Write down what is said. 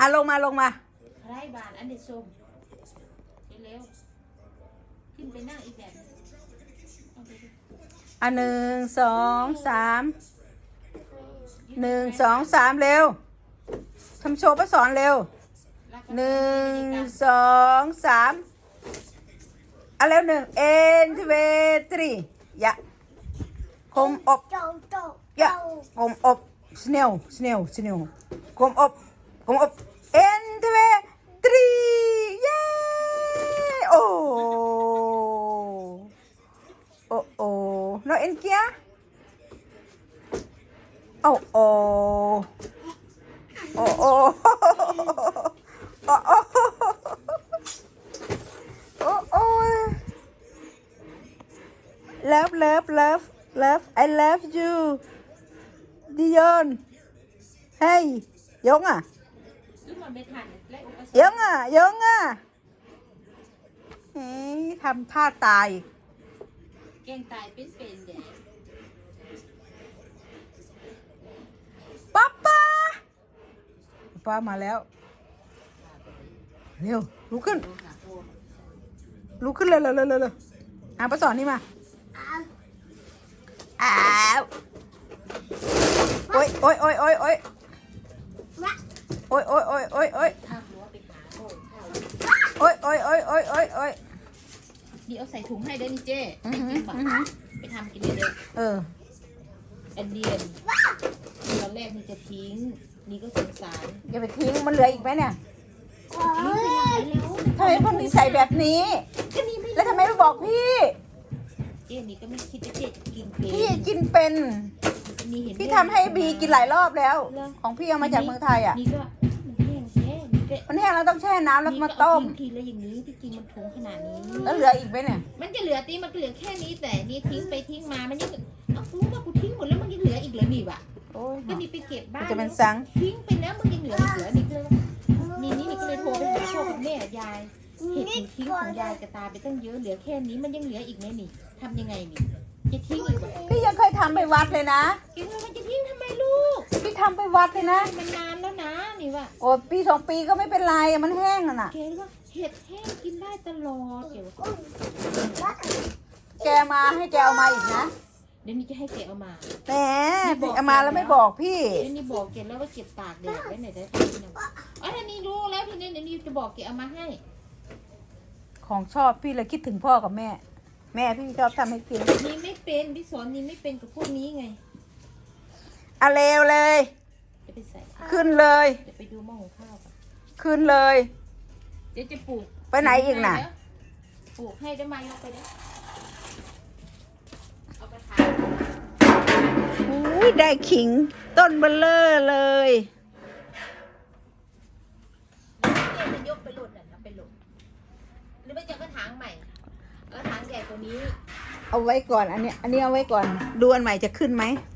อะลงมาลงมาไรบานอันเดชมเร็วๆขึ้นไปนั่งอีกแบบหนึ่งเอาไปดิอะหนึ่งสองสามหนึ่งสองสามเร็วทำโชว์ประสอนเร็วแล้วก็หนึ่งสองสามอะเร็วหนึ่งเอ็นทเวตรียะคมอบ โจโจยะคมอบสเนลสเนลสเนลคมอบคมอบ Cũng up. And two, three. Yeah. Oh. Oh oh. Nó in kia. Oh oh. Oh oh. Oh oh. Oh oh. Love, love, love, love. I love you. Dion. Hey, Dũng à? อะซื้อมาไม่ทันและอุปสรยรงอะยงอะเฮ้ยทำท่าตาย แกงตายเป็นเป็นเด็ป๊าป๊าป๊ามาแล้ว เร็วลุกขึ้นดูค่ะโอ้ลุกขึ้นเลยเลยเลยเลยอะป้าสอนนี่มาอ้าวอ้าวโอ้ยโอ้ยโอ้ยโอ้ยโอ้ยวะโอ้ยโอ้ยโอ้ยโอ้ยโอ้ยข้าวหัวไปหาโอ้ข้าวโอ้ยโอ้ยโอ้ยโอ้ยโอ้ยโอ้ยนี่เอาใส่ถุงให้ได้นี่เจ้อืไปอหืกิอนบ่อือหือไปทำกินเลยเด้อเอออันเดียนตอนแรกนี่จะทิ้ง นี่ก็สงสารอย่าไปทิ้งมันเหลืออีกไหมเนี่ยโอ้ทิ้งไปยไหนแล้วทำไมคนนิสัยแบบนี้ก็นี่ไม่แล้วทำไมไม่บอกพี่เจ้นี่ก็ไม่คิดว่าเจ้จะกินเป็นพี่กินเป็นนี่เห็นพี่ทำให้บีกินหลายรอบแล้ว ของพี่เอามาจากเมืองไทยอะนี่ก็ มันแห้งแล้วต้องแช่น้ำแล้วก็มาต้มนี่ก็เอาทิ้งทีละอย่างนี้ที่จริงมันถุงขนาดนี้ แล้วเหลืออีกไหมเนี่ย มันจะเหลือตีมันก็เหลือแค่นี้แต่นี่ทิ้งไปทิ้งมา มันยังเอากูว่ากูทิ้งหมดแล้วมันยังเหลืออีกเหรอนี่วะโอ้ยก็นี่ไปเก็บบ้ามันนจะเป็นซัง ทิ้งไปแล้วมันยังเหลืออีกเหรอนี่ก็เลยนี่นี่นี่ก็เลยโทรไปหาพ่อกับแม่ยายเห็ดหนูทิ้งของยายกับตาไปตั้งเยอะเหลือแค่นี้มันยังเหลืออีกไหมนี่ทำยังไงนี่จะทิ้งอีกเหรอพี่ยังเคยทำไปวัดเลยนะ กินแล้วมันจะทิ้งทำไมลูก พี่ทำไปวัดเลยนะ มันนานแล้วนะนี่ว่า โอ้ยปีสองปีก็ไม่เป็นไรอะมันแห้งอะน่ะ แกรู้ว่าเห็ดแห้งกินได้ตลอดเดี๋ยวแกมาให้แกเอามาอีกนะเดี๋ยวนี้จะให้แกเอามาแหมเอามาแล้วไม่บอกพี่เดี๋ยวนี้บอกแกแล้วว่าเก็บตากแดดไว้ไหนได้ทำนะอ๋อทีนี้รู้แล้วทีนี้เดี๋ยวนี้จะบอกแกเอามาให้ ของชอบพี่เลยคิดถึงพ่อกับแม่ แม่พี่ชอบทำให้กินนี่ไม่เป็นพี่สอนนี่ไม่เป็นกับพวกนี้ไงอะเลวเลยจะไปใส่ ขึ้นเลย เดี๋ยวไปดูหม้อหุงข้าวก่อนขึ้นเลย เดี๋ยวจะปลูกไปไหนอีกน่ะ ปลูกให้ได้มายกไปได้เอากระถางอุ้ยได้ขิงต้นเบลเลอร์เลยเนี่ยจะยกไปหลุดน่ะเอาไปหลุดหรือไม่จะเอากระถางใหม่เอากระถางใหญ่กว่านี้เอาไว้ก่อน อันนี้อันนี้เอาไว้ก่อน ดูอันใหม่จะขึ้นไหมมีปลูก